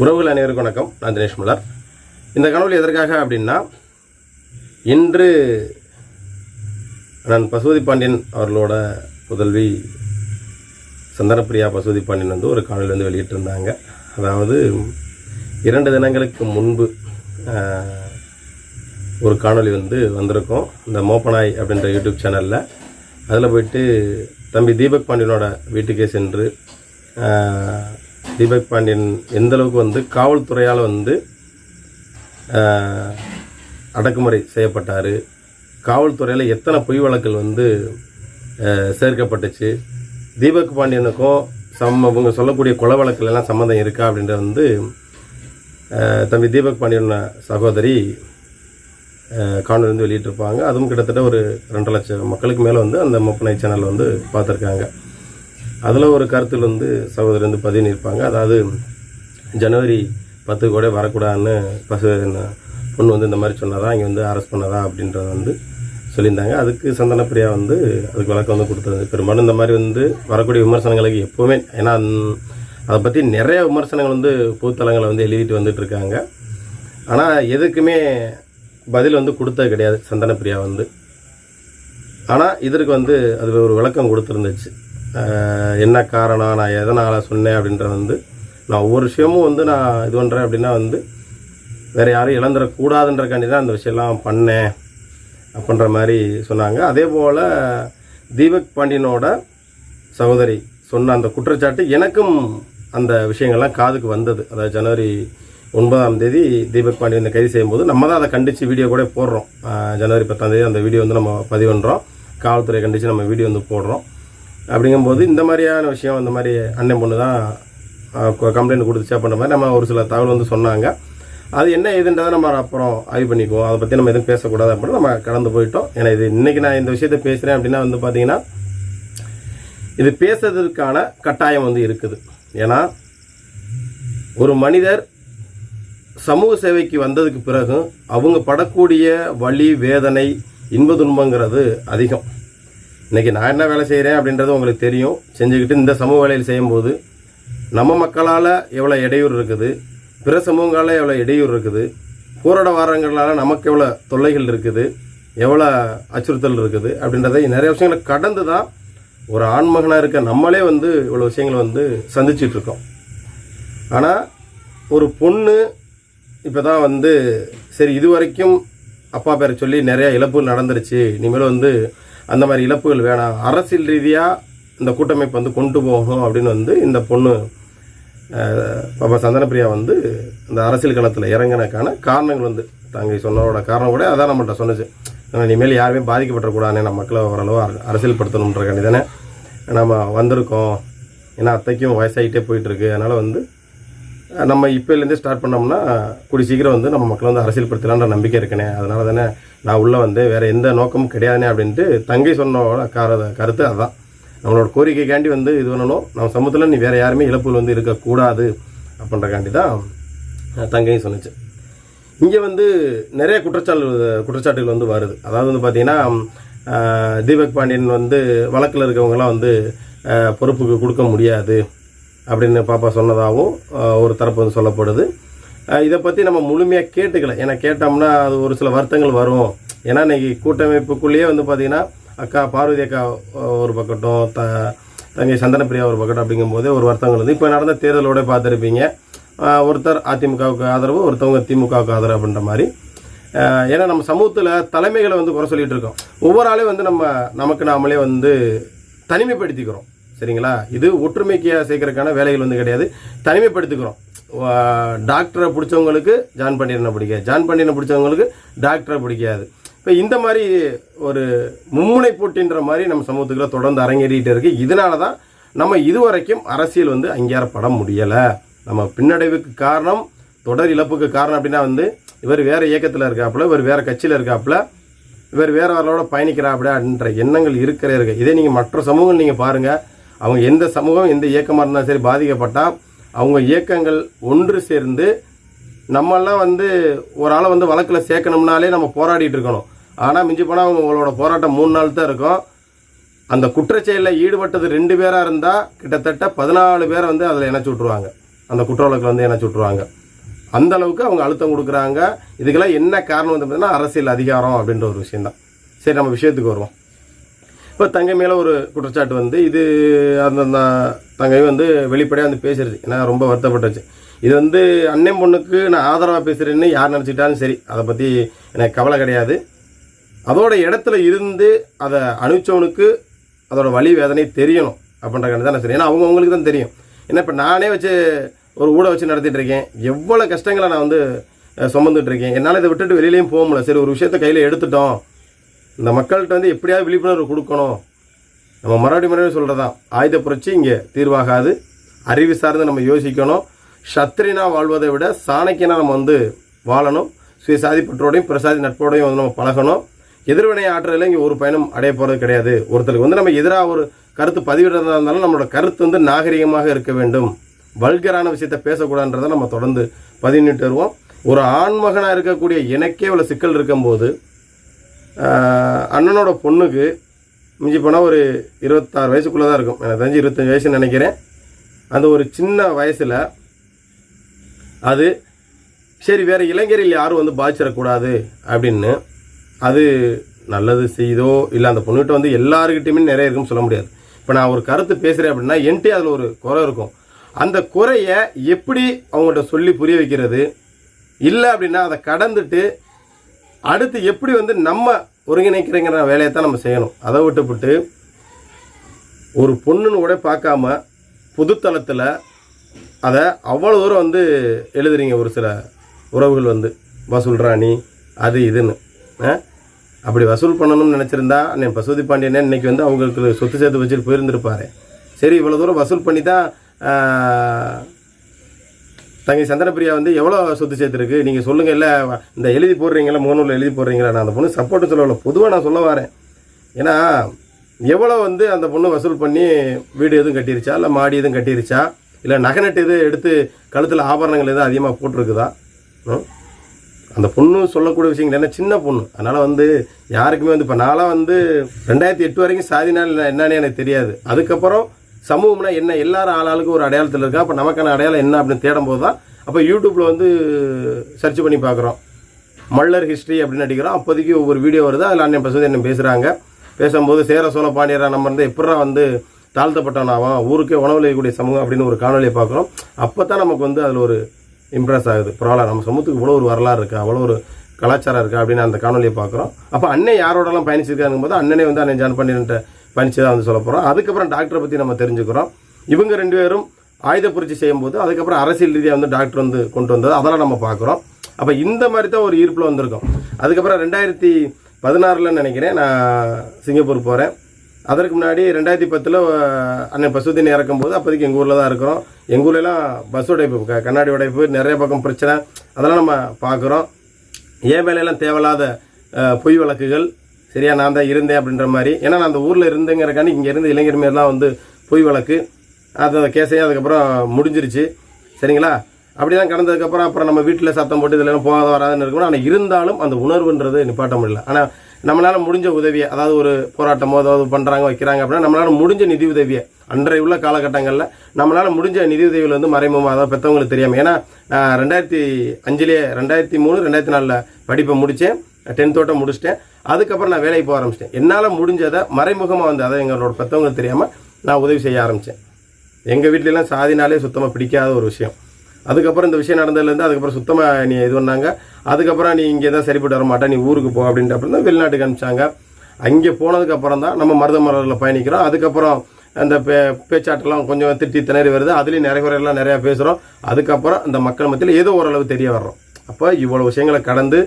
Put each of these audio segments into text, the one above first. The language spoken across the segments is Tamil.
உறவுகள் அனைவருக்கும் வணக்கம். நான் தினேஷ் மலர். இந்த கனவு எதற்காக அப்படின்னா இன்று நான் பசுபதி பாண்டியன் அவர்களோட புதல்வி சந்தனப்பிரியா பசுபதி பாண்டியன் வந்து ஒரு காணொலி வந்து வெளியிட்டிருந்தாங்க. அதாவது இரண்டு தினங்களுக்கு முன்பு ஒரு காணொளி வந்து வந்திருக்கும். இந்த மோப்பனாய் அப்படின்ற யூடியூப் சேனலில். அதில் போயிட்டு தம்பி தீபக் பாண்டியனோட வீட்டுக்கே சென்று தீபக் பாண்டியன் எந்த அளவுக்கு வந்து காவல்துறையால் வந்து அடக்குமுறை செய்யப்பட்டார் காவல்துறையில் எத்தனை பொய் வழக்குகள் வந்து சேர்க்கப்பட்டுச்சு தீபக் பாண்டியனுக்கும் சம் அவங்க சொல்லக்கூடிய கொலை வழக்குலாம் எல்லாம் சம்மந்தம் இருக்கா அப்படின்றது வந்து தம்பி தீபக் பாண்டியன் சகோதரி காணொலி வந்து வெளியிட்டிருப்பாங்க. அதுவும் கிட்டத்தட்ட ஒரு ரெண்டு லட்சம் மக்களுக்கு மேலே வந்து அந்த முப்பனை சேனல் வந்து பார்த்துருக்காங்க. அதில் ஒரு கருத்தில் வந்து சகோதரி வந்து பதிவு நிற்பாங்க. அதாவது ஜனவரி பத்து கூட வரக்கூடாதுன்னு பசு பொண்ணு வந்து இந்த மாதிரி சொன்னதா இங்கே வந்து அரெஸ்ட் பண்ணதா அப்படின்றத வந்து சொல்லியிருந்தாங்க. அதுக்கு சந்தனப்பிரியா வந்து அதுக்கு விளக்கம் வந்து கொடுத்தது. பெரும்பாலும் இந்த மாதிரி வந்து வரக்கூடிய விமர்சனங்களுக்கு எப்போவுமே ஏன்னா அதை பற்றி நிறைய விமர்சனங்கள் வந்து பூத்தலங்களை வந்து எழுதிட்டு வந்துட்டு இருக்காங்க. ஆனால் எதுக்குமே பதில் வந்து கொடுத்தது கிடையாது சந்தனப்பிரியா வந்து. ஆனால் இதற்கு வந்து அது ஒரு விளக்கம் கொடுத்துருந்துச்சு. என்ன காரணம்? நான் எதனால் சொன்னேன் அப்படின்றத வந்து நான் ஒவ்வொரு விஷயமும் வந்து நான் இது பண்ணுறேன் அப்படின்னா வந்து வேறு யாரும் இழந்துடக்கூடாதுன்றக்காண்டி தான் அந்த விஷயம்லாம் பண்ணேன் அப்படின்ற மாதிரி சொன்னாங்க. அதே போல் தீபக் பாண்டியனோட சகோதரி சொன்ன அந்த குற்றச்சாட்டு எனக்கும் அந்த விஷயங்கள்லாம் காதுக்கு வந்தது. அதாவது ஜனவரி ஒன்பதாம் தேதி தீபக் பாண்டியனை கைது செய்யும்போது நம்ம தான் அதை கண்டித்து வீடியோ கூட போடுறோம். ஜனவரி பத்தாம் தேதி அந்த வீடியோ வந்து நம்ம பதிவு பண்ணுறோம் காவல்துறை கண்டித்து நம்ம வீடியோ வந்து போடுறோம். அப்படிங்கும்போது இந்த மாதிரியான விஷயம் இந்த மாதிரி அண்ணன் பொண்ணு தான் கம்ப்ளைண்ட் கொடுத்துச்சு அப்படின்ற மாதிரி நம்ம ஒரு சில தகவல் வந்து சொன்னாங்க. அது என்ன ஏதுன்றதை நம்ம அப்புறம் ஆய்வு பண்ணிக்குவோம். அதை பற்றி நம்ம எதுவும் பேசக்கூடாது அப்படின்னு நம்ம கடந்து போயிட்டோம். ஏன்னா இது இன்றைக்கி நான் இந்த விஷயத்தை பேசுகிறேன் அப்படின்னா வந்து பார்த்தீங்கன்னா இது பேசுறதுக்கான கட்டாயம் வந்து இருக்குது. ஏன்னா ஒரு மனிதர் சமூக சேவைக்கு வந்ததுக்கு பிறகு அவங்க படக்கூடிய வலி வேதனை இன்ப துன்பங்கிறது அதிகம். இன்றைக்கி நான் என்ன வேலை செய்கிறேன் அப்படின்றது உங்களுக்கு தெரியும். செஞ்சுக்கிட்டு இந்த சமூக வேலையில் செய்யும்போது நம்ம மக்களால் எவ்வளோ இடையூறு இருக்குது பிற சமூகங்களால் எவ்வளோ இடையூறு இருக்குது போராட வாரங்களால் நமக்கு எவ்வளோ தொல்லைகள் இருக்குது எவ்வளோ அச்சுறுத்தல் இருக்குது அப்படின்றத நிறைய விஷயங்களை கடந்து தான் ஒரு ஆண்மகனாக இருக்க நம்மளே வந்து இவ்வளோ விஷயங்களை வந்து சந்திச்சிட்ருக்கோம் ஆனால் ஒரு பொண்ணு இப்போ தான் வந்து சரி இது வரைக்கும் அப்பா பேரை சொல்லி நிறையா இழப்புகள் நடந்துருச்சு. இனிமேல் வந்து அந்த மாதிரி இழப்புகள் வேணாம். அரசியல் ரீதியாக இந்த கூட்டமைப்பு வந்து கொண்டு போகணும் அப்படின்னு வந்து இந்த பொண்ணு பாபா சந்தனப்பிரியா வந்து இந்த அரசியல் களத்தில் இறங்கினக்கான காரணங்கள் வந்து தங்கை சொன்னதோட காரணம் கூட அதான் நம்மள்ட்ட சொன்னச்சு. இனிமேல் யாருமே பாதிக்கப்படக்கூடாதுன்னு நம்ம மக்களை ஓரளவு அரசியல் அரசியல்படுத்தணுன்றக்காண்டி தானே நம்ம வந்திருக்கோம். ஏன்னா அத்தைக்கும் வயசாகிட்டே போயிட்டுருக்கு. அதனால் வந்து நம்ம இப்போலேருந்தே ஸ்டார்ட் பண்ணோம்னா கூடி சீக்கிரம் வந்து நம்ம மக்களை வந்து அரசியல்படுத்தலான்ற நம்பிக்கை இருக்கனே அதனால தானே நான் உள்ளே வந்து வேறு எந்த நோக்கமும் கிடையாதுனே அப்படின்ட்டு தங்கை சொன்னோட கார கருத்து அதுதான் நம்மளோட கோரிக்கைக்காண்டி வந்து இது பண்ணணும். நம்ம சமூகத்தில் நீ வேறு யாருமே இழப்புகள் வந்து இருக்கக்கூடாது அப்படின்றக்காண்டி தான் தங்கையும் சொன்னிச்சு இங்கே வந்து நிறைய குற்றச்சாட்டு குற்றச்சாட்டுகள் வந்து வருது. அதாவது வந்து பார்த்திங்கன்னா தீபக் பாண்டியன் வந்து வழக்கில் இருக்கவங்களாம் வந்து பொறுப்புக்கு கொடுக்க முடியாது. அப்படின்னு பாப்பா சொன்னதாகவும் ஒரு தரப்பு வந்து சொல்லப்படுது. இதை பற்றி நம்ம முழுமையாக கேட்டுக்கல. ஏன்னா கேட்டோம்னா அது ஒரு சில வருத்தங்கள் வரும். ஏன்னா இன்றைக்கி கூட்டமைப்புக்குள்ளேயே வந்து பார்த்திங்கன்னா அக்கா பார்வதி அக்கா ஒரு பக்கட்டும் த தங்கை சந்தனப்பிரியா ஒரு பக்கட்டும் அப்படிங்கும்போது ஒரு வருத்தங்கள் வந்து இப்போ நடந்த தேர்தலோட பார்த்துருப்பீங்க. ஒருத்தர் அதிமுகவுக்கு ஆதரவு ஒருத்தவங்க திமுகவுக்கு ஆதரவு அப்படின்ற மாதிரி. ஏன்னா நம்ம சமூகத்தில் தலைமைகளை வந்து குறை சொல்லிகிட்டு இருக்கோம். ஒவ்வொரு ஆளையும் வந்து நம்ம நமக்கு நாமளே வந்து தனிமைப்படுத்திக்கிறோம். சரிங்களா? இது ஒற்றுமைக்கு சேர்க்கறதுக்கான வேலைகள் வந்து கிடையாது. தனிமைப்படுத்திக்கிறோம். டாக்டரை பிடிச்சவங்களுக்கு ஜான் பண்டியனை பிடிக்காது. ஜான் பண்டியனை பிடிச்சவங்களுக்கு டாக்டரை பிடிக்காது. இப்போ இந்த மாதிரி ஒரு மும்முனை போட்டின்ற மாதிரி நம்ம சமூகத்துக்குள்ள தொடர்ந்து அரங்கேறிட்டு இருக்குது இதனால தான் நம்ம இதுவரைக்கும் அரசியல் வந்து அங்கீகாரப்பட முடியலை. நம்ம பின்னடைவுக்கு காரணம் தொடர் இழப்புக்கு காரணம் அப்படின்னா வந்து இவர் வேறு இயக்கத்தில் இருக்காப்புல இவர் வேறு கட்சியில் இருக்காப்புல இவர் வேறு வரலோட பயணிக்கிறாப்புல அப்படின்ற எண்ணங்கள் இருக்கிற இருக்கு. இதே நீங்கள் மற்ற சமூகங்கள் நீங்கள் பாருங்கள் அவங்க எந்த சமூகம் எந்த இயக்கமாக இருந்தாலும் சரி பாதிக்கப்பட்டால் அவங்க இயக்கங்கள் ஒன்று சேர்ந்து நம்மெல்லாம் வந்து ஒரு ஆளை வந்து வழக்கில் சேர்க்கணும்னாலே நம்ம போராடிட்டு இருக்கணும். ஆனால் மிஞ்சி போனால் அவங்களோட போராட்டம் மூணு நாள் தான் இருக்கும். அந்த குற்றச்செயலில் ஈடுபட்டது ரெண்டு பேராக இருந்தால் கிட்டத்தட்ட பதினாலு பேரை வந்து அதில் இணைச்சி விட்ருவாங்க அந்த குற்ற வழக்கில் வந்து இணைச்சி விட்ருவாங்க அந்த அளவுக்கு அவங்க அழுத்தம் கொடுக்குறாங்க. இதுக்கெல்லாம் என்ன காரணம் வந்து பார்த்தீங்கன்னா அரசியல் அதிகாரம் அப்படின்ற ஒரு விஷயம்தான். சரி நம்ம விஷயத்துக்கு வருவோம். இப்போ தங்கை மேலே ஒரு குற்றச்சாட்டு வந்து இது அந்த தங்கை வந்து வெளிப்படையாக வந்து பேசுறது. ஏன்னா ரொம்ப வருத்தப்பட்டுச்சு இது வந்து அண்ணன் பொண்ணுக்கு நான் ஆதரவாக பேசுகிறேன்னு யார் நினச்சிக்கிட்டாலும் சரி அதை பற்றி எனக்கு கவலை கிடையாது. அதோட இடத்துல இருந்து அதை அனுப்பிச்சவனுக்கு அதோட வழி வேதனை தெரியணும் அப்படின்ற கணக்கு தான் நான் சரி. ஏன்னா அவங்க அவங்களுக்கு தான் தெரியும். ஏன்னா இப்போ நானே வச்சு ஒரு ஊட வச்சு நடத்திட்டு இருக்கேன் எவ்வளோ கஷ்டங்களை நான் வந்து சுமந்துட்டு இருக்கேன் என்னால் இதை விட்டுட்டு வெளியிலையும் போக முடியல. சரி ஒரு விஷயத்த கையில் எடுத்துட்டோம். இந்த மக்கள்கிட்ட வந்து எப்படியாவது விழிப்புணர்வு கொடுக்கணும். நம்ம மறுபடியும் மறுபடியும் சொல்கிறதான் ஆயுத புரட்சி இங்கே தீர்வாகாது. அறிவு சார்ந்து நம்ம யோசிக்கணும். சத்திரினா வாழ்வதை விட சாணக்கியனா நம்ம வந்து வாழணும். சுயசாதி பற்றோடையும் பிரசாதி நட்போடையும் வந்து நம்ம பழகணும். எதிர்வினை ஆற்றலில் இங்கே ஒரு பயணம் அடைய போகிறது கிடையாது. ஒருத்தருக்கு வந்து நம்ம எதிராக ஒரு கருத்து பதிவிடுறதா இருந்தாலும் நம்மளோட கருத்து வந்து நாகரிகமாக இருக்க வேண்டும். வல்கரான விஷயத்த பேசக்கூடாதுன்றதை நம்ம தொடர்ந்து பதினிட்டு வருவோம். ஒரு ஆண்மகனாக இருக்கக்கூடிய எனக்கே இவ்வளோ சிக்கல் இருக்கும்போது அண்ணனோட பொண்ணுக்கு மிஞ்சி போனால் ஒரு இருபத்தாறு வயசுக்குள்ளே தான் இருக்கும். எனக்கு தெரிஞ்சு இருபத்தஞ்சி வயசுன்னு நினைக்கிறேன். அந்த ஒரு சின்ன வயசில் அது சரி வேறு இளைஞரில் யாரும் வந்து பாதிச்சிடக்கூடாது அப்படின்னு அது நல்லது செய்தோ இல்லை அந்த பொண்ணுகிட்ட வந்து எல்லாருக்கிட்டையுமே நிறைய இருக்குன்னு சொல்ல முடியாது. இப்போ நான் ஒரு கருத்து பேசுகிறேன் அப்படின்னா என்கிட்ட அதில் ஒரு குறை இருக்கும். அந்த குறையை எப்படி அவங்கள்ட்ட சொல்லி புரிய வைக்கிறது? இல்லை அப்படின்னா அதை கடந்துட்டு அடுத்து எப்படி வந்து நம்ம ஒருங்கிணைக்கிறேங்கிற வேலையை தான் நம்ம செய்யணும். அதை விட்டுவிட்டு ஒரு பொண்ணுன்னு கூட பார்க்காம புதுத்தளத்தில் அதை அவ்வளோ தூரம் வந்து எழுதுறீங்க ஒரு சில உறவுகள் வந்து. வசூல் ராணி அது இதுன்னு. அப்படி வசூல் பண்ணணும்னு நினச்சிருந்தா அண்ணன் பசுதி பாண்டியனே இன்னைக்கு வந்து அவங்களுக்கு சொத்து சேர்த்து வச்சுட்டு போயிருந்திருப்பாரு. சரி இவ்வளோ தூரம் வசூல் பண்ணி தான் தங்கை சந்திரபிரியா வந்து எவ்வளோ சொத்து சேர்த்துருக்கு? நீங்கள் சொல்லுங்கள் இல்லை இந்த எழுதி போடுறீங்களா முகநூலில் எழுதி போடுறீங்களா? நான் அந்த பொண்ணு சப்போர்ட்டு சொல்லல. பொதுவாக நான் சொல்ல வரேன். ஏன்னா எவ்வளோ வந்து அந்த பொண்ணு வசூல் பண்ணி வீடு எதுவும் கட்டிருச்சா? இல்லை மாடி எதுவும் கட்டிருச்சா? இல்லை நகை நட்டு எதுவும் எடுத்து கழுத்தில் ஆபரணங்கள் எதுவும் அதிகமாக போட்டிருக்குதா? அந்த பொண்ணு சொல்லக்கூடிய விஷயங்கள் என்ன? சின்ன பொண்ணு. அதனால் வந்து யாருக்குமே வந்து இப்போ நான்லாம் வந்து ரெண்டாயிரத்தி எட்டு வரைக்கும் சாதினால் என்னன்னு எனக்கு தெரியாது. அதுக்கப்புறம் சமூகம்னா என்ன? எல்லாரும் ஆளாளுக்கு ஒரு அடையாளத்தில் இருக்கா? அப்போ நமக்கான அடையாளம் என்ன அப்படின்னு தேடும்போது தான் அப்போ யூடியூப்பில் வந்து சர்ச் பண்ணி பார்க்குறோம். மல்லர் ஹிஸ்ட்ரி அப்படின்னு அடிக்கிறோம் அப்போதைக்கு ஒவ்வொரு வீடியோ வருது. அதில் அண்ணன் பசங்க என்ன பேசுகிறாங்க பேசும்போது சேர சோழ பாண்டியரா நம்ம வந்து எப்படா வந்து தாழ்த்தப்பட்டவனாவான் ஊருக்கே உணவு அளிக்கக்கூடிய சமூகம் அப்படின்னு ஒரு காணொலியை பார்க்குறோம். அப்போ தான் நமக்கு வந்து அதில் ஒரு இம்ப்ரெஸ் ஆகுது. பரவாயில்ல நம்ம சமூகத்துக்கு இவ்வளோ ஒரு வரலாறு இருக்கா? அவ்வளோ ஒரு கலாச்சாரம் இருக்கா? அப்படின்னு அந்த காணொலியை பார்க்குறோம். அப்போ அண்ணன் யாரோடலாம் பயணிச்சிருக்காங்க போது அண்ணனே வந்து அண்ணன் ஜான் பண்ணிட்டு பயணிச்சு தான் வந்து சொல்ல போகிறோம் அதுக்கப்புறம் டாக்டரை பற்றி நம்ம தெரிஞ்சுக்கிறோம். இவங்க ரெண்டு பேரும் ஆயுத புரட்சி செய்யும்போது அதுக்கப்புறம் அரசியல் ரீதியாக வந்து டாக்டர் வந்து கொண்டு வந்தது. அதெல்லாம் நம்ம பார்க்குறோம். அப்போ இந்த மாதிரி தான் ஒரு ஈர்ப்பில் வந்திருக்கோம். அதுக்கப்புறம் ரெண்டாயிரத்தி பதினாறில் நினைக்கிறேன். நான் சிங்கப்பூர் போகிறேன் அதற்கு முன்னாடி ரெண்டாயிரத்தி பத்தில் அண்ணன் பசுதீன் இறக்கும்போது அப்போதைக்கு எங்கள் ஊரில் தான் இருக்கிறோம். எங்கள் ஊர்லலாம் பஸ் உடைப்பு க- கண்ணாடி உடைப்பு நிறைய பக்கம் பிரச்சனை. அதெல்லாம் நம்ம பார்க்குறோம். ஏன் வேலையெல்லாம் தேவையில்லாத பொய் வழக்குகள் சரியா நான் தான் இருந்தேன் அப்படின்ற மாதிரி. ஏன்னா நான் அந்த ஊரில் இருந்தேங்கிறக்காண்டி இங்கே இருந்து இளைஞர் மேலாம் வந்து பொய் வழக்கு. அது அந்த கேஸையும் அதுக்கப்புறம் முடிஞ்சிருச்சு. சரிங்களா? அப்படிலாம் கடந்ததுக்கப்புறம் அப்புறம் நம்ம வீட்டில் சத்தம் போட்டு இதெல்லாம் போகாத வராதுன்னு இருக்கணும். ஆனால் இருந்தாலும் அந்த உணர்வுன்றது நிப்பாட்ட முடியல. ஆனால் நம்மளால் முடிஞ்ச உதவியை அதாவது ஒரு போராட்டமோ ஏதாவது பண்ணுறாங்க வைக்கிறாங்க அப்படின்னா நம்மளால் முடிஞ்ச நிதி உதவியை அன்றைய உள்ள காலகட்டங்களில் நம்மளால் முடிஞ்ச நிதி உதவியில் வந்து மறைமுகமாக அதாவது பெற்றவங்களுக்கு தெரியாமல் ஏன்னா நான் ரெண்டாயிரத்தி அஞ்சுலேயே ரெண்டாயிரத்தி மூணு ரெண்டாயிரத்தி நாலில் படிப்பை முடித்தேன் டென்த்தோட்ட முடிச்சிட்டேன். அதுக்கப்புறம் நான் வேலைக்கு போக ஆரம்பிச்சிட்டேன். என்னால் முடிஞ்சதை மறைமுகமாக வந்து அதை எங்களோட பெற்றவங்களுக்கு தெரியாமல் நான் உதவி செய்ய ஆரம்பித்தேன் எங்கள் வீட்லலாம் சாதினாலே சுத்தமாக பிடிக்காத ஒரு விஷயம். அதுக்கப்புறம் இந்த விஷயம் நடந்ததுலேருந்து அதுக்கப்புறம் சுத்தமாக நீ இது பண்ணாங்க. அதுக்கப்புறம் நீ இங்கே தான் சரிப்பட்டு வர மாட்டேன் நீ ஊருக்கு போ அப்படின்ட்டு அப்புறம் தான் வெளிநாட்டுக்கு அனுப்பிச்சாங்க. அங்கே போனதுக்கப்புறம் தான் நம்ம மருத மலரில் பயணிக்கிறோம். அதுக்கப்புறம் அந்த பே பேச்சாட்டெல்லாம் கொஞ்சம் திட்டி திணறி வருது. அதுலேயும் நிறைய குறையெல்லாம் நிறையா பேசுகிறோம் அதுக்கப்புறம் அந்த மக்கள் மத்தியில் ஏதோ ஓரளவு தெரிய வர்றோம். அப்போ இவ்வளோ விஷயங்களை கடந்து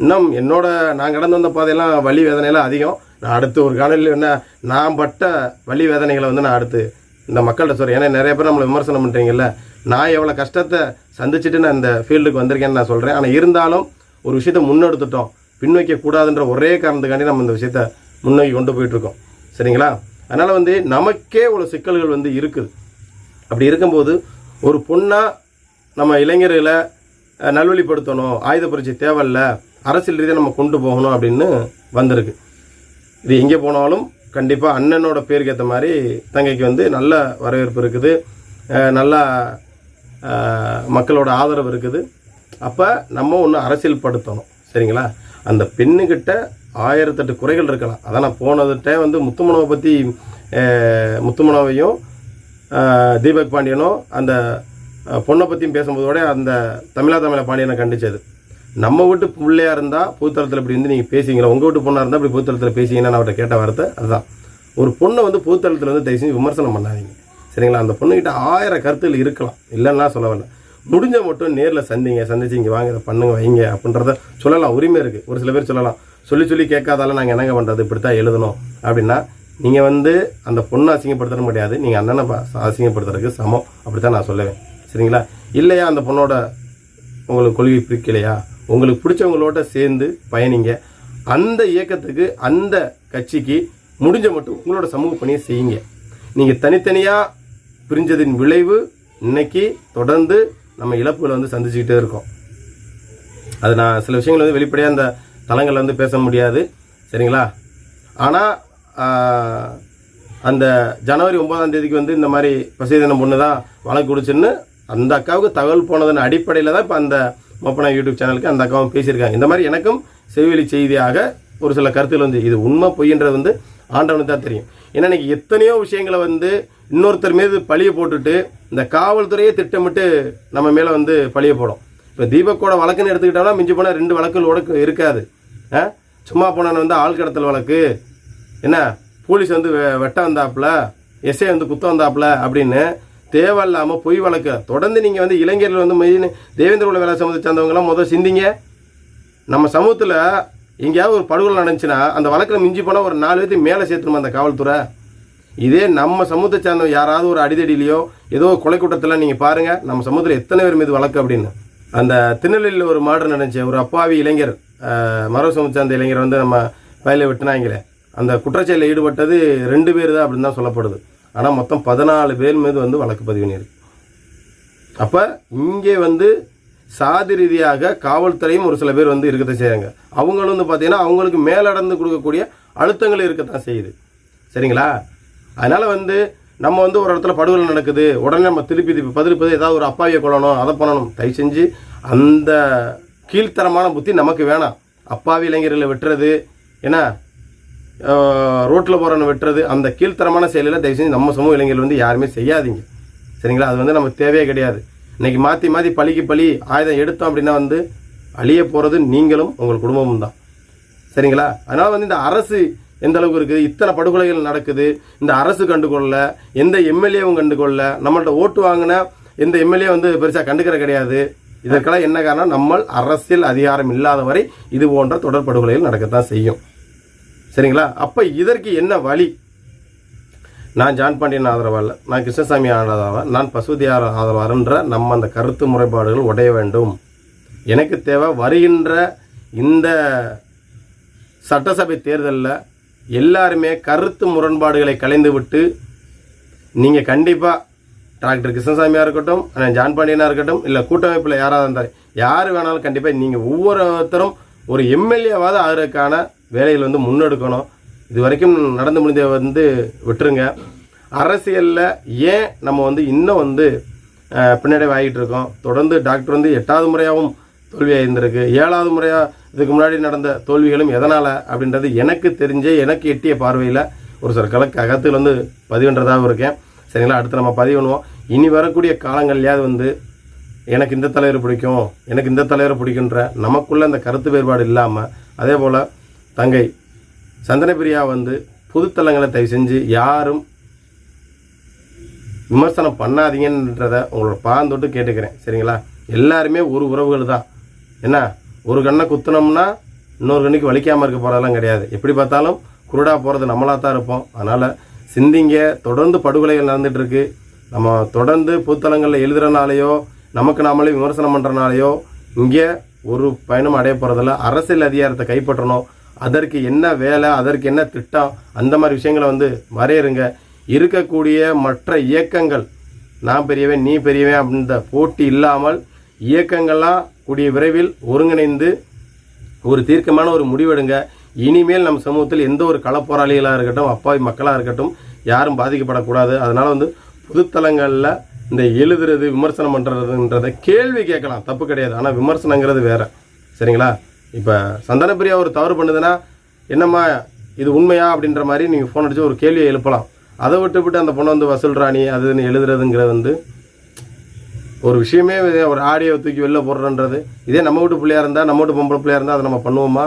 இன்னும் என்னோட நான் கடந்து வந்த பாதையெல்லாம் வலி வேதனையெல்லாம் அதிகம். நான் அடுத்து ஒரு காலையில் என்ன நான் பட்ட வலி வேதனைகளை வந்து நான் அடுத்து இந்த மக்கள்கிட்ட சொல்கிறேன் ஏன்னா நிறைய பேர் நம்மளை விமர்சனம் பண்ணுறீங்கல்ல நான் எவ்வளோ கஷ்டத்தை சந்திச்சுட்டு நான் இந்த ஃபீல்டுக்கு வந்திருக்கேன்னு நான் சொல்கிறேன் ஆனால் இருந்தாலும் ஒரு விஷயத்த முன்னெடுத்துட்டோம். பின்வைக்க கூடாதுன்ற ஒரே காரணத்துக்காண்டி நம்ம இந்த விஷயத்த முன்னோக்கி கொண்டு போயிட்டுருக்கோம் சரிங்களா? அதனால் வந்து நமக்கே உள்ள சிக்கல்கள் வந்து இருக்குது. அப்படி இருக்கும்போது ஒரு பொண்ணாக நம்ம இளைஞர்களை நல்வழிப்படுத்தணும். ஆயுத புரட்சி தேவையில்ல. அரசியல் ரீதியாக நம்ம கொண்டு போகணும் அப்படின்னு வந்திருக்கு. இது எங்கே போனாலும் கண்டிப்பாக அண்ணனோட பேருக்கு ஏற்ற மாதிரி தங்கைக்கு வந்து நல்ல வரவேற்பு இருக்குது. நல்லா மக்களோட ஆதரவு இருக்குது. அப்போ நம்ம ஒன்று அரசியல் படுத்தணும் சரிங்களா? அந்த பெண்ணுக்கிட்ட ஆயிரத்தெட்டு குறைகள் இருக்கலாம். அதான் நான் போனதுகிட்ட வந்து முத்துமனவை பற்றி முத்துமனவையும் தீபக் பாண்டியனும் அந்த பொண்ணை பற்றியும் பேசும்போதோட அந்த தமிழா தமிழ பாண்டியனை கண்டிச்சது. நம்ம வீட்டு பிள்ளையா இருந்தால் பொதுத்தளத்தில் இப்படி வந்து நீங்கள் பேசிங்களா உங்கள் வீட்டு பொண்ணாக இருந்தால் இப்படி பொதுத்தளத்தில் பேசிங்கன்னா நான் அவர்கிட்ட கேட்ட வார்த்தை அதுதான். ஒரு பொண்ணை வந்து பொதுத்தளத்தில் வந்து தயவு செஞ்சு விமர்சனம் பண்ணாதீங்க. சரிங்களா? அந்த பொண்ணுக்கிட்ட ஆயிரம் கருத்துகள் இருக்கலாம். இல்லைன்னா சொல்ல வரல முடிஞ்ச மட்டும் நேரில் சந்திங்க. சந்திச்சு இங்கே வாங்க இதை பண்ணுங்க வைங்க அப்படின்றத சொல்லலாம். உரிமை இருக்குது ஒரு சில பேர் சொல்லலாம். சொல்லி சொல்லி கேட்காதால நாங்கள் என்னங்க பண்ணுறது இப்படி தான் எழுதணும். அப்படின்னா நீங்கள் வந்து அந்த பொண்ணை அசிங்கப்படுத்தணும் முடியாது நீங்கள் அண்ணனை அசிங்கப்படுத்துறதுக்கு சமம். அப்படி தான் நான் சொல்லுவேன். சரிங்களா? இல்லையா அந்த பொண்ணோட உங்களுக்கு கொள்கை பிடிக்கலையா? உங்களுக்கு பிடிச்சவங்களோட சேர்ந்து பயணிங்க. அந்த இயக்கத்துக்கு அந்த கட்சிக்கு முடிஞ்ச மட்டும் உங்களோட சமூக பணியை செய்யுங்க. நீங்கள் தனித்தனியாக பிரிஞ்சதின் விளைவு இன்னைக்கு தொடர்ந்து நம்ம இழப்புகளை வந்து சந்திச்சுக்கிட்டே இருக்கோம். அது நான் சில விஷயங்கள் வந்து வெளிப்படையாக அந்த தளங்களில் வந்து பேச முடியாது. சரிங்களா? ஆனால் அந்த ஜனவரி ஒன்பதாம் தேதிக்கு வந்து இந்த மாதிரி பசிய தினம் பொண்ணு தான் வழக்கு கொடுச்சுன்னு அந்த அக்காவுக்கு தகவல் போனதன் அடிப்படையில் தான் இப்போ அந்த மப்பனா யூடியூப் சேனலுக்கு அந்த அக்காவும் பேசியிருக்காங்க. இந்த மாதிரி எனக்கும் செவிலி செய்தியாக ஒரு சில கருத்துகள் வந்து இது உண்மை பொய்ன்றது வந்து ஆண்டவனுக்கு தான் தெரியும். ஏன்னா இன்னைக்கு எத்தனையோ விஷயங்களை வந்து இன்னொருத்தர் மீது பழிய போட்டுட்டு இந்த காவல்துறையே திட்டமிட்டு நம்ம மேலே வந்து பழிய போடும். இப்போ தீபக்கோட வழக்குன்னு எடுத்துக்கிட்டோம்னா மிஞ்சி போனால் ரெண்டு வழக்குகள் உடக்கு இருக்காது. ஆ? சும்மா போனான்னு வந்து ஆள் கடத்தல் வழக்கு. என்ன? போலீஸ் வந்து வெ- வெட்ட வந்தாப்புல எஸ்ஐ வந்து குத்த வந்தாப்புல அப்படின்னு தேவையில்லாமல் பொய் வழக்க. தொடர்ந்து நீங்கள் வந்து இளைஞர்கள் வந்து மெயின் தேவேந்திர உள்ள வேலை சமூகத்தை சேர்ந்தவங்களாம் முதல் சிந்திங்க. நம்ம சமூகத்தில் எங்கேயாவது ஒரு படுகொலை நடந்துச்சுன்னா அந்த வழக்கில் மிஞ்சி போனால் ஒரு நாலு பேர்த்து மேலே சேர்த்துருமா அந்த காவல்துறை? இதே நம்ம சமூகத்தை சேர்ந்த யாராவது ஒரு அடிதடியிலையோ ஏதோ கொலை கூட்டத்தில் நீங்கள் பாருங்கள் நம்ம சமூகத்தில் எத்தனை பேர் மீது வழக்கு அப்படின்னு. அந்த திருநெல்வேலியில் ஒரு மாடு நடந்துச்சு. ஒரு அப்பாவி இளைஞர் அஹ், சமூக சமூகத்தை சேர்ந்த இளைஞர் வந்து நம்ம வயலில் வெட்டினாங்களே. அந்த குற்றச்செயலில் ஈடுபட்டது ரெண்டு பேர் தான் அப்படின்னு தான் சொல்லப்படுது. ஆனால் மொத்தம் பதினாலு பேர் மீது வந்து வழக்கு பதிவு பண்ணியிருக்கு. அப்போ இங்கே வந்து சாதி ரீதியாக காவல்துறையும் ஒரு சில பேர் வந்து இருக்கத்தான் செய்கிறாங்க அவங்களும் வந்து பார்த்தீங்கன்னா அவங்களுக்கு மேலடந்து கொடுக்கக்கூடிய அழுத்தங்கள் இருக்கத்தான் செய்யுது. சரிங்களா? அதனால் வந்து நம்ம வந்து ஒரு இடத்துல படுகொலை நடக்குது உடனே நம்ம திருப்பி திருப்பி பதிலுப்பது ஏதாவது ஒரு அப்பாவியை கொள்ளணும் அதை பண்ணணும். தயவு செஞ்சு அந்த கீழ்த்தரமான புத்தி நமக்கு வேணாம். அப்பாவி இளைஞர்களை வெட்டுறது ஏன்னா ரோட்டில் போகிறவனை வெட்டுறது அந்த கீழ்த்தரமான செயலில் தயவு செஞ்சு நம்ம சமூக இளைஞர்கள் வந்து யாருமே செய்யாதீங்க. சரிங்களா? அது வந்து நமக்கு தேவையே கிடையாது. இன்னைக்கு மாற்றி மாற்றி பழிக்கு பழி ஆயுதம் எடுத்தோம் அப்படின்னா வந்து அழிய போகிறது நீங்களும் உங்கள் குடும்பமும் தான். சரிங்களா? அதனால் வந்து இந்த அரசு எந்த அளவுக்கு இருக்குது? இத்தனை படுகொலைகள் நடக்குது. இந்த அரசு கண்டுகொள்ள எந்த எம்எல்ஏவும் கண்டுகொள்ள நம்மள்ட்ட ஓட்டு வாங்கின எந்த எம்எல்ஏ வந்து பெருசாக கண்டுக்கிற கிடையாது. இதற்கெல்லாம் என்ன காரணம்? நம்ம அரசியல் அதிகாரம் இல்லாத வரை இது போன்ற தொடர் படுகொலைகள் நடக்கத்தான் செய்யும். சரிங்களா? அப்போ இதற்கு என்ன வழி? நான் ஜான் பாண்டியன் ஆதரவாளர் நான் கிருஷ்ணசாமி ஆதரவாளர் நான் பசுதியார் ஆதரவாளர்ன்ற நம்ம அந்த கருத்து முறைப்பாடுகள் உடைய வேண்டும். எனக்கு தேவை வருகின்ற இந்த சட்டசபை தேர்தலில் எல்லாருமே கருத்து முரண்பாடுகளை கலைந்து விட்டு நீங்கள் கண்டிப்பாக டாக்டர் கிருஷ்ணசாமியாக இருக்கட்டும் ஜான் பாண்டியனாக இருக்கட்டும் இல்லை கூட்டமைப்பில் யாராவது இருந்தார் யார் வேணாலும் கண்டிப்பாக நீங்கள் ஒவ்வொருத்தரும் ஒரு எம்எல்ஏவாவது ஆகிறதுக்கான வேலைகள் வந்து முன்னெடுக்கணும். இது வரைக்கும் நடந்து முடிஞ்ச வந்து விட்டுருங்க. அரசியலில் ஏன் நம்ம வந்து இன்னும் வந்து பின்னடைவு ஆகிட்டு இருக்கோம்? தொடர்ந்து டாக்டர் வந்து எட்டாவது முறையாகவும் தோல்வி அடைந்திருக்கு. ஏழாவது முறையாக இதுக்கு முன்னாடி நடந்த தோல்விகளும் எதனால் அப்படின்றது எனக்கு தெரிஞ்சே எனக்கு எட்டிய பார்வையில் ஒரு சில கலக்கு அகத்தில் வந்து பதிவுன்றதாகவும் இருக்கேன். சரிங்களா? அடுத்து நம்ம பதிவு பண்ணுவோம். இனி வரக்கூடிய காலங்கள்லையாவது வந்து எனக்கு இந்த தலைவர் பிடிக்கும் எனக்கு இந்த தலைவரை பிடிக்குன்ற நமக்குள்ளே அந்த கருத்து வேறுபாடு இல்லாமல் அதே போல் தங்கை சந்தனப்பிரியா வந்து புதுத்தலங்களை தயவு செஞ்சு யாரும் விமர்சனம் பண்ணாதீங்கன்றத உங்களோட பாந்தொட்டு கேட்டுக்கிறேன். சரிங்களா? எல்லாருமே ஒரு உறவுகள் தான். என்ன? ஒரு கண்ணை குத்துனோம்னா இன்னொரு கண்ணுக்கு வலிக்காமல் இருக்க போகிறதெல்லாம் கிடையாது. எப்படி பார்த்தாலும் குருடாக போகிறது நம்மளாக தான் இருப்போம். அதனால் சிந்திங்க தொடர்ந்து படுகொலைகள் நடந்துகிட்ருக்கு நம்ம தொடர்ந்து புத்தளங்களில் எழுதுறனாலேயோ நமக்கு நாமளே விமர்சனம் பண்ணுறனாலையோ இங்கே ஒரு பயணம் அடைய போகிறதில்ல அரசியல் அதிகாரத்தை கைப்பற்றணும். அதற்கு என்ன வேலை அதற்கு என்ன திட்டம் அந்த மாதிரி விஷயங்களை வந்து வரையறுங்க. இருக்கக்கூடிய மற்ற இயக்கங்கள் நான் பெரியவன் நீ பெரியவன் அப்படின்ற போட்டி இல்லாமல் இயக்கங்கள்லாம் கூடிய விரைவில் ஒருங்கிணைந்து ஒரு தீர்க்கமான ஒரு முடிவெடுங்க. இனிமேல் நம்ம சமூகத்தில் எந்த ஒரு களப்போராளிகளாக இருக்கட்டும் அப்பாவி மக்களாக இருக்கட்டும் யாரும் பாதிக்கப்படக்கூடாது. அதனால் வந்து புதுத்தலங்களில் இந்த எழுதுறது விமர்சனம் பண்ணுறதுன்றத கேள்வி கேட்கலாம். தப்பு கிடையாது. ஆனால் விமர்சனங்கிறது வேறு. சரிங்களா? இப்போ சந்தனப்பிரியா ஒரு தவறு பண்ணுதுன்னா என்னம்மா இது உண்மையா அப்படின்ற மாதிரி நீங்கள் ஃபோன் அடித்து ஒரு கேள்வியை எழுப்பலாம். அதை விட்டுவிட்டு அந்த பொண்ணை வந்து வசூல் ராணி அதுன்னு எழுதுறதுங்கிறது வந்து ஒரு விஷயமே ஒரு ஆடியோ தூக்கி வெளில போடுறன்றது. இதே நம்ம வீட்டு பிள்ளையா இருந்தால் நம்ம வீட்டு பொம்பளை பிள்ளையா இருந்தால் அதை நம்ம பண்ணுவோமா?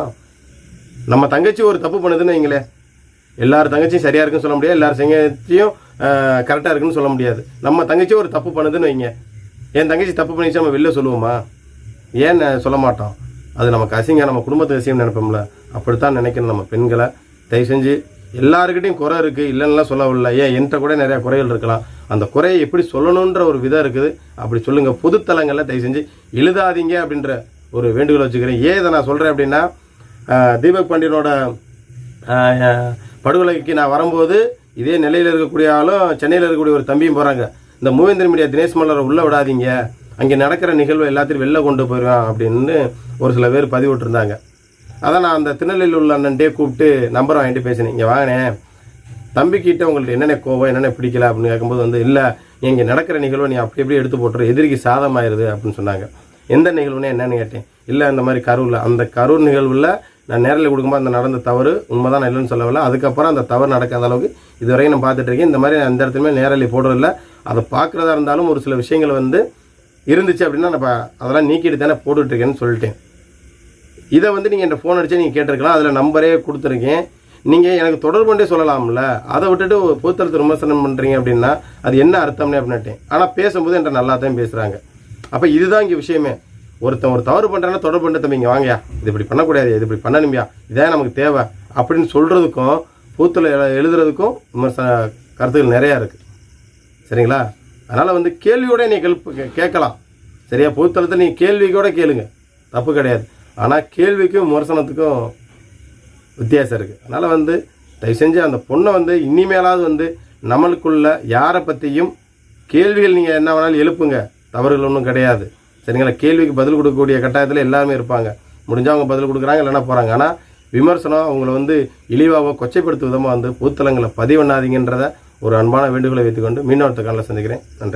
நம்ம தங்கச்சி ஒரு தப்பு பண்ணுதுன்னு வைங்களேன். எல்லார் தங்கச்சியும் சரியாக இருக்குன்னு சொல்ல முடியாது எல்லார் தங்கச்சியும் கரெக்டாக இருக்குன்னு சொல்ல முடியாது. நம்ம தங்கச்சி ஒரு தப்பு பண்ணுதுன்னு வைங்க. என் தங்கச்சி தப்பு பண்ணிச்சு நம்ம வெளில சொல்லுவோமா? ஏன்னு சொல்ல மாட்டோம். அது நமக்கு அசிங்க நம்ம குடும்பத்து அசிங்கம் நினைப்போம்ல அப்படித்தான் நினைக்கணும் நம்ம பெண்களை. தயவு செஞ்சு எல்லாருக்கிட்டையும் குறை இருக்குது இல்லைன்னுலாம் சொல்லவில்லை. ஏன்? என்கிட்ட கூட நிறையா குறைகள் இருக்கலாம். அந்த குறையை எப்படி சொல்லணுன்ற ஒரு விதம் இருக்குது. அப்படி சொல்லுங்கள் பொதுத்தலங்களில் தயவு செஞ்சு எழுதாதீங்க அப்படின்ற ஒரு வேண்டுகோள் வச்சுக்கிறேன். ஏன் இதை நான் சொல்கிறேன் அப்படின்னா தீபக் பாண்டியனோட படுகொலைக்கு நான் வரும்போது இதே நிலையில் இருக்கக்கூடிய ஆளும் சென்னையில் இருக்கக்கூடிய ஒரு தம்பியும் போகிறாங்க இந்த மூவேந்திர மீடியா தினேஷ் மல்லரை உள்ளே விடாதீங்க. அங்கே நடக்கிற நிகழ்வு எல்லாத்தையும் வெளில கொண்டு போயிடுவான் அப்படின்னு ஒரு சில பேர் பதிவிட்டிருந்தாங்க. அதான் நான் அந்த திருநெல்வேலியில் உள்ள அண்ணன்ட்டே கூப்பிட்டு நம்பர் வாங்கிட்டு பேசினேன். இங்கே வாங்கினேன் தம்பிக்கிட்ட உங்களுக்கு என்னென்ன கோவம் என்னென்ன பிடிக்கல அப்படின்னு கேட்கும்போது வந்து இல்லை இங்கே நடக்கிற நிகழ்வை நீ அப்படி எப்படி எடுத்து போட்டுரு எதிரிக்கு சாதமாயிருது அப்படின்னு சொன்னாங்க. எந்த நிகழ்வுனே என்னன்னு கேட்டேன். இல்லை இந்த மாதிரி கரூரில். அந்த கரூர் நிகழ்வில் நான் நேரில் கொடுக்கும்போது அந்த நடந்த தவறு உண்மைதான் நான் இல்லைன்னு சொல்லவில்லை. அதுக்கப்புறம் அந்த தவறு நடக்காத அளவுக்கு இதுவரைக்கும் நான் பார்த்துட்டு இருக்கேன். இந்த மாதிரி நான் இடத்துலையுமே நேரலி போடுறதில்ல. அதை பார்க்குறதா இருந்தாலும் ஒரு சில விஷயங்கள் வந்து இருந்துச்சு அப்படின்னா நான் அதெல்லாம் நீக்கிட்டு தானே போட்டுட்ருக்கேன்னு சொல்லிட்டேன். இதை வந்து நீங்கள் என் ஃபோன் அடித்து நீங்கள் கேட்டிருக்கலாம். அதில் நம்பரே கொடுத்துருக்கேன். நீங்கள் எனக்கு தொடர்பு கொண்டே சொல்லலாம்ல. அதை விட்டுட்டு ஒரு பொதுத்தளத்தை விமர்சனம் பண்ணுறீங்க அப்படின்னா அது என்ன அர்த்தம்னே அப்படின்ட்டேன். ஆனால் பேசும்போது என்கிட்ட நல்லா தான் பேசுகிறாங்க அப்போ இதுதான் இங்கே விஷயமே. ஒருத்தன் ஒரு தவறு பண்ணுறான்னா தொடர்பு பண்ண தம்பிங்க வாங்கயா இது இப்படி பண்ணக்கூடாது இது இப்படி பண்ணணும்பியா இதான் நமக்கு தேவை. அப்படின்னு சொல்கிறதுக்கும் பூத்தில் எழுதுறதுக்கும் விமர்சன கருத்துக்கள் நிறையா இருக்குது சரிங்களா? அதனால் வந்து கேள்வியோட நீ கெல்ப் கேட்கலாம். சரியா? பொதுத்தளத்தில் நீ கேள்விக்கூட கேளுங்க. தப்பு கிடையாது. ஆனால் கேள்விக்கும் விமர்சனத்துக்கும் வித்தியாசம் இருக்குது அதனால் வந்து தயவு செஞ்சு அந்த பொண்ணை வந்து இனிமேலாவது வந்து நம்மளுக்குள்ள யாரை பற்றியும் கேள்விகள் நீங்கள் என்ன வேணாலும் எழுப்புங்க. தவறுகள் ஒன்றும் கிடையாது. சரிங்களா? கேள்விக்கு பதில் கொடுக்கக்கூடிய கட்டாயத்தில் எல்லாருமே இருப்பாங்க. முடிஞ்சவங்க பதில் கொடுக்குறாங்க இல்லைன்னா போகிறாங்க ஆனால் விமர்சனம் அவங்கள வந்து இழிவாக கொச்சைப்படுத்தும் விதமாக வந்து பூத்தலங்களை பதிவு பண்ணாதீங்கன்றத ஒரு அன்பான வேண்டுகோளை வைத்துக்கொண்டு மீனவர்த்த காலில் சந்திக்கிறேன். நன்றி.